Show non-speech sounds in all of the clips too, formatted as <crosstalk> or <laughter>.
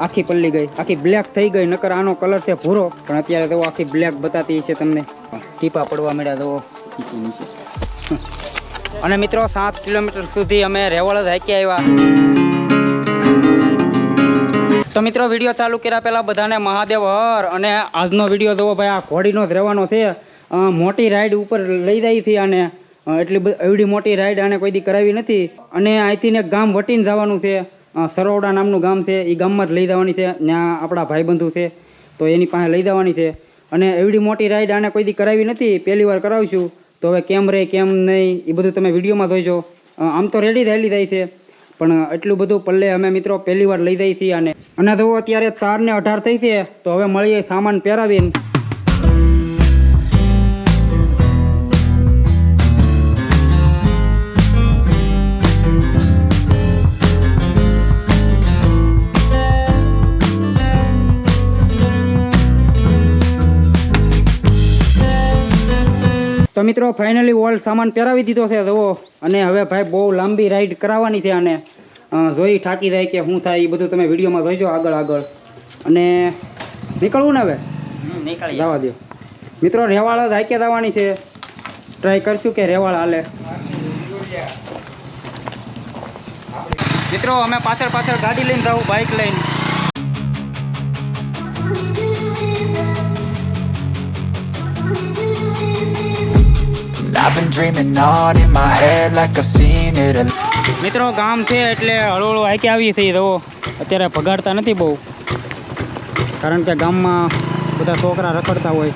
આખી પલ્લી ગઈ. આખી બ્લેક થઈ ગઈ, નકર આનો કલર છે ભૂરો. પણ અત્યારે તો આખી બ્લેક બતાતી છે તમને. ટીપા પડવા મળ્યા તો. <laughs> અને મિત્રો, સાત કિલોમીટર સુધી અમે રેવળ જ હાકી આવ્યા. તો મિત્રો, વીડિયો ચાલુ કર્યા પહેલાં બધાને મહાદેવ હર. અને આજનો વીડિયો જોવો ભાઈ, આ ઘોડીનો જ રહેવાનો છે. મોટી રાઈડ ઉપર લઈ જાય છે અને એટલી એવડી મોટી રાઈડ આને કોઈ દી કરાવી નથી. અને અહીંથી ને ગામ વટીને જવાનું છે. સરોવડા નામનું ગામ છે એ ગામમાં જ લઈ જવાની છે ત્યાં આપણા ભાઈબંધુ છે, તો એની પાસે લઈ જવાની છે. અને એવડી મોટી રાઈડ આને કોઈ દી કરાવી નથી, પહેલી વાર કરાવીશું. તો હવે કેમ રહે કેમ નહીં એ બધું તમે વિડીયોમાં જોઈજો. આમ તો રેડી થયેલી જાય છે. પણ એટલું બધું પલ્લે અમે મિત્રો પહેલી વાર લઈ જઈએ છીએ અને અને તો અત્યારે ચાર ને અઢાર થઈ છે, તો હવે મળીએ સામાન પહેરાવીને. મિત્રો ફાઇનલી ઓલ સામાન પહેરાવી દીધો છે જુઓ. અને હવે ભાઈ બહુ લાંબી રાઈડ કરાવવાની છે અને જોઈ થાકી જાય કે શું થાય એ બધું તમે વિડીયોમાં જોઈજો આગળ આગળ. અને નીકળવું ને હવે? જવા દો મિત્રો રેવાળ જ હાઈકે જવાની છે. ટ્રાય કરશું કે રેવાળ હાલે? મિત્રો અમે પાછળ પાછળ ગાડી લઈને જાઉં બાઇક લઈને. I've been dreaming on in my head like I've seen it a મિત્રો ગામ છે એટલે હળવળું આંકી આવી છે તો અત્યારે ભગાડતા નથી બહુ. કારણ કે ગામમાં બધા છોકરા રખડતા હોય.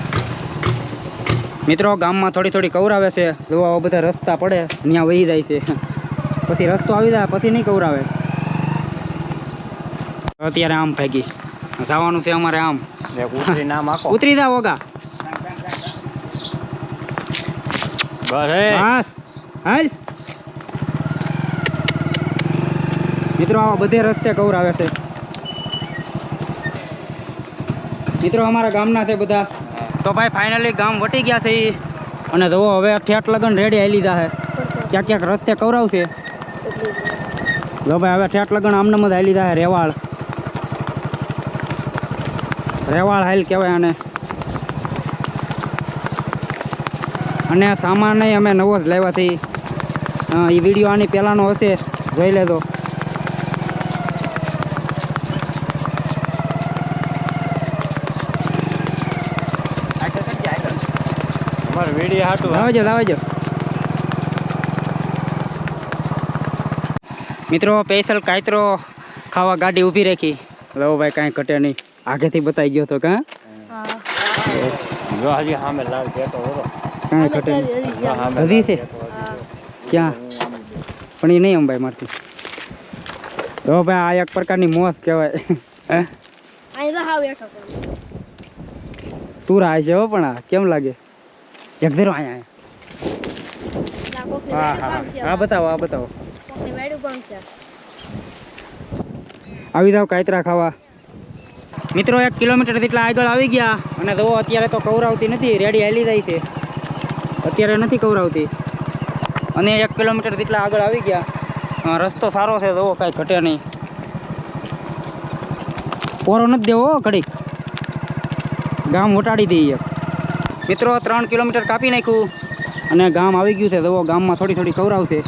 મિત્રો ગામમાં થોડી થોડી કવરાવે છે. જોવા બધા રસ્તા પડે. ત્યાં વહી જાય છે. પછી રસ્તો આવી જાય પછી નહીં કવરાવે. અત્યારે આમ ભાગી. જવાનું છે અમારે આમ. ઉતરી નામ આખો ઉતરી જાવ ઓગા. બસ. હાલ. મિત્રો, આમાં બધે રસ્તે કવરાવે છે. મિત્રો, અમારા ગામના છે બધા. તો ભાઈ ફાઇનલી ગામ વટી ગયા છે એ અને જુઓ, હવે ઠેઠ લગન રેડી આવી લીધા છે ક્યાંક ક્યાંક રસ્તે કવરાવશે. જો ભાઈ, હવે ઠેઠ લગન આમનામ જ આવી લીધા છે રેવાળ. રેવાળ હાલ કહેવાય આને. અને સામાન અમે નવો જ લાવ્યા છીએ એ વીડિયો આની પહેલાંનો હશે. જોઈ લેજો. મિત્રો સ્પેશિયલ કાયતરો ખાવા ગાડી ઊભી રાખી. લો ભાઈ કાંઈ ઘટે નહીં. આગેથી બતાવી ગયો તો કાં જો હજી સામે કેતો ઓરો કાંઈ ઘટે નહીં હજી છે? ક્યાં? પણ એ નહીં અંબાઈ મારતી તો ભાઈ આ એક પ્રકારની મોસ કહેવાય. તો રાહ છે હો પણ આ કેમ લાગે? એક ઝીરો અહીંયા હા હા હા બતાવો આ બતાવો. આવી જાવ કાયતરા ખાવા. મિત્રો એક કિલોમીટર જેટલા આગળ આવી ગયા અને જો અત્યારે તો કવરાવતી નથી રેડી હાલી જાય છે. અત્યારે નથી કવરાવતી. અને એક કિલોમીટર જેટલા આગળ આવી ગયા રસ્તો સારો છે તો કાંઈ ઘટે નહીં. પોરો નથી દેવો હો ઘડીક. ગામ વટાડી દઈએ મિત્રો ત્રણ કિલોમીટર કાપી નાખ્યું અને ગામ આવી ગયું છે તો ગામમાં થોડી થોડી કવરાવશે.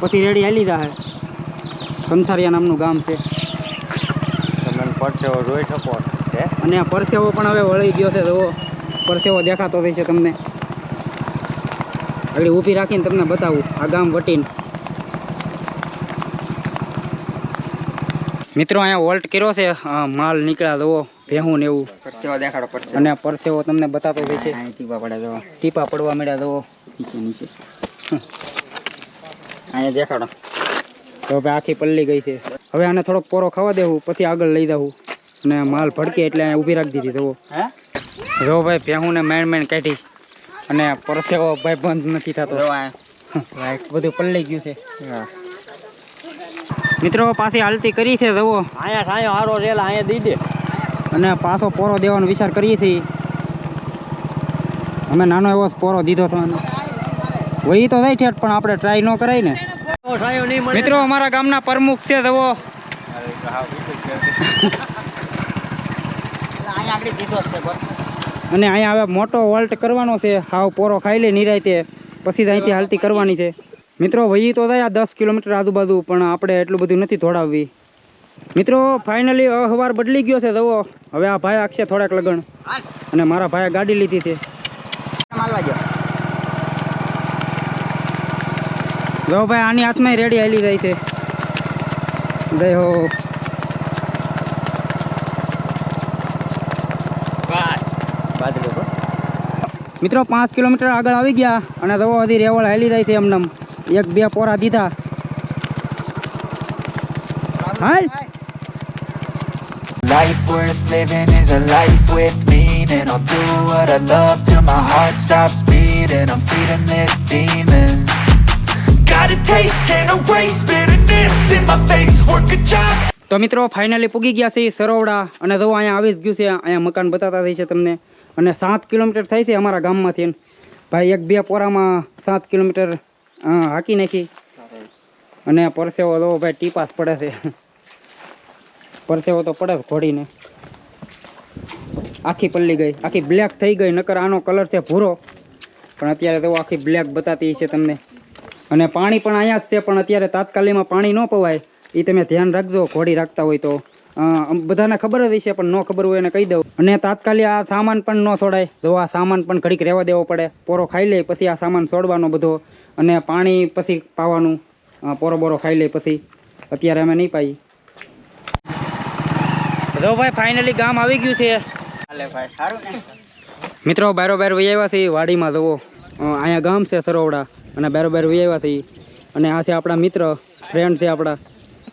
પછી રેડી હાલી જાય કંથારિયા નામનું ગામ છે. તમે જોઈ શકો અને પરસેવો પણ હવે વળી ગયો છે જુઓ પરસેવો દેખાતો થઈ છે તમને. આગળ ઊભી રાખીને તમને બતાવું આ ગામ વટીને. મિત્રો અહીંયા વોલ્ટ કર્યો છે. માલ નીકળ્યા જુઓ ભેહું ને એવું. પરસેવો દેખાડો પડશે અને પરસેવો તમને બતાતો હોય છે. ટીપા પડે તો. ટીપા પડવા મળ્યા દો નીચે નીચે. અહીંયા દેખાડો. તો હવે આખી પલ્લી ગઈ છે. હવે આને થોડોક પોરો ખાવા દેવું પછી આગળ લઈ જવું. અને માલ ભડકે એટલે અહીંયા ઊભી રાખી દીધી હે? જો ભાઈ ભેહું ને મેણ મેણ કાઢી. અને પરસેવો ભાઈ બંધ નથી થતો. જો બધું પલળી ગયું છે. મિત્રો પાસે હાલતી કરી છે જવો અહીંયા સાયો હારો રેલા અહીંયા દઈ દે. અને પાછો પોરો દેવાનો વિચાર કરીએ છીએ. અમે નાનો એવો પોરો દીધો હતો. વહી તો થઈ ઠેઠ પણ આપણે ટ્રાય ન કરાય ને. મિત્રો અમારા ગામના પ્રમુખ છે કે <laughs> અહીંયા આગળ દીધો છે અને અહીંયા હવે મોટો વોલ્ટ કરવાનો છે. હાવ પોરો ખાઈ લે નિરાયતે પછી જ અહીંથી હાલતી કરવાની છે. મિત્રો, વહી તો થાય દસ કિલોમીટર આજુબાજુ, પણ આપણે એટલું બધું નથી દોડાવવી મિત્રો ફાઇનલી અહવાર બદલી ગયો છે જવો હવે આ ભાઈ આખશે થોડાક લગણ અને મારા ભાઈએ ગાડી લીધી છે. જો ભાઈ, આની હાથમાં રેડી હાલી જાય છે. જય હો. બાદલો બો મિત્રો પાંચ કિલોમીટર આગળ આવી ગયા અને જવો હજી રેવળ હાલી જાય છે એમને એક બે પોરા દીધા હાલ Life worth living is a life with meaning. I'll do what I love till my heart stops beating. I'm feeding this demon. Got a taste, can't erase bitterness in my face. Work a job. તો મિત્રો finally પૂગી ગયા છે સરોવડા અને જો અહીંયા આવી જ ગયું છે અહીંયા મકાન બતાતા થઈ છે તમને અને સાત કિલોમીટર થાય છે અમારા ગામમાંથી. ભાઈ, એક બે પોરામાં સાત કિલોમીટર હાંકી નાખી. અને પરસેવો તો ભાઈ ટીપાસ પડે છે. પરસેવો તો પડે જ ઘોડીને. આખી પલ્લી ગઈ. આખી બ્લેક થઈ ગઈ, નકર આનો કલર છે ભૂરો. પણ અત્યારે તો આખી બ્લેક બતાતી છે તમને. અને પાણી પણ અહીંયા જ છે, પણ અત્યારે તાત્કાલિકમાં પાણી ન પવાય. એ તમે ધ્યાન રાખજો, ઘોડી રાખતા હોય તો. બધાને ખબર જ હશે પણ ન ખબર હોય એને કહી દઉં. અને તાત્કાલિક આ સામાન પણ ન છોડાય. જો આ સામાન પણ ઘડીક રહેવા દેવો પડે. પોરો ખાઈ લે પછી આ સામાન છોડવાનો બધો. અને પાણી પછી પાવાનું. પોરો બોરો ખાઈ લે પછી. અત્યારે અમે નહીં પાઈ. જો ભાઈ ફાઇનલી ગામ આવી ગયું છે. મિત્રો બારો બાર વહી આવ્યા છે વાડીમાં જવો અહીંયા ગામ છે સરોવડા. અને બારો બાર વહી આવ્યા છીએ. અને આ છે આપણા મિત્ર ફ્રેન્ડ છે આપણા.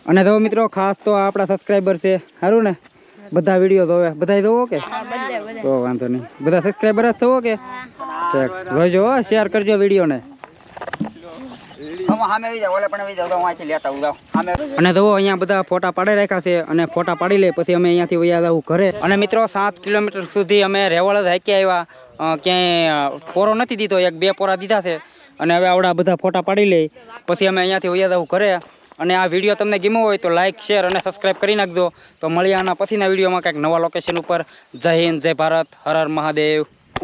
અને જો મિત્રો ખાસ તો આપણા સબસ્ક્રાઈબર છે સારું ને? બધા વીડિયો જોવે. બધા જોવો કે? હા બધે બધે તો વાંધો નહીં. બધા સબસ્ક્રાઈબર જ થવો કે. જોજો શેર કરજો વિડીયોને. હમ સામે આવી જાવ ઓલે પણ આવી જાવ તો હું અહીંથી લેતા આવું જાવ સામે અને જુઓ અહીંયા બધા ફોટા પાડી રાખ્યા છે અને ફોટા પાડી લે પછી અમે અહીંયાથી વયા જવું ઘરે. અને મિત્રો સાત કિલોમીટર સુધી અમે રેવળ જ હાકી આવ્યા ક્યાંય પોરો નથી દીધો એક બે પોરા દીધા છે. અને હવે આવડા બધા ફોટા પાડી લે. પછી અમે અહીંયાથી વયા જવું ઘરે. અને આ વીડિયો તમને ગમ્યો હોય તો લાઇક શેર અને સબસ્ક્રાઈબ કરી નાખજો. તો મળીએ આના પછીના વિડીયોમાં કંઈક નવા લોકેશન ઉપર. જય હિન્દ, જય ભારત, હર હર મહાદેવ.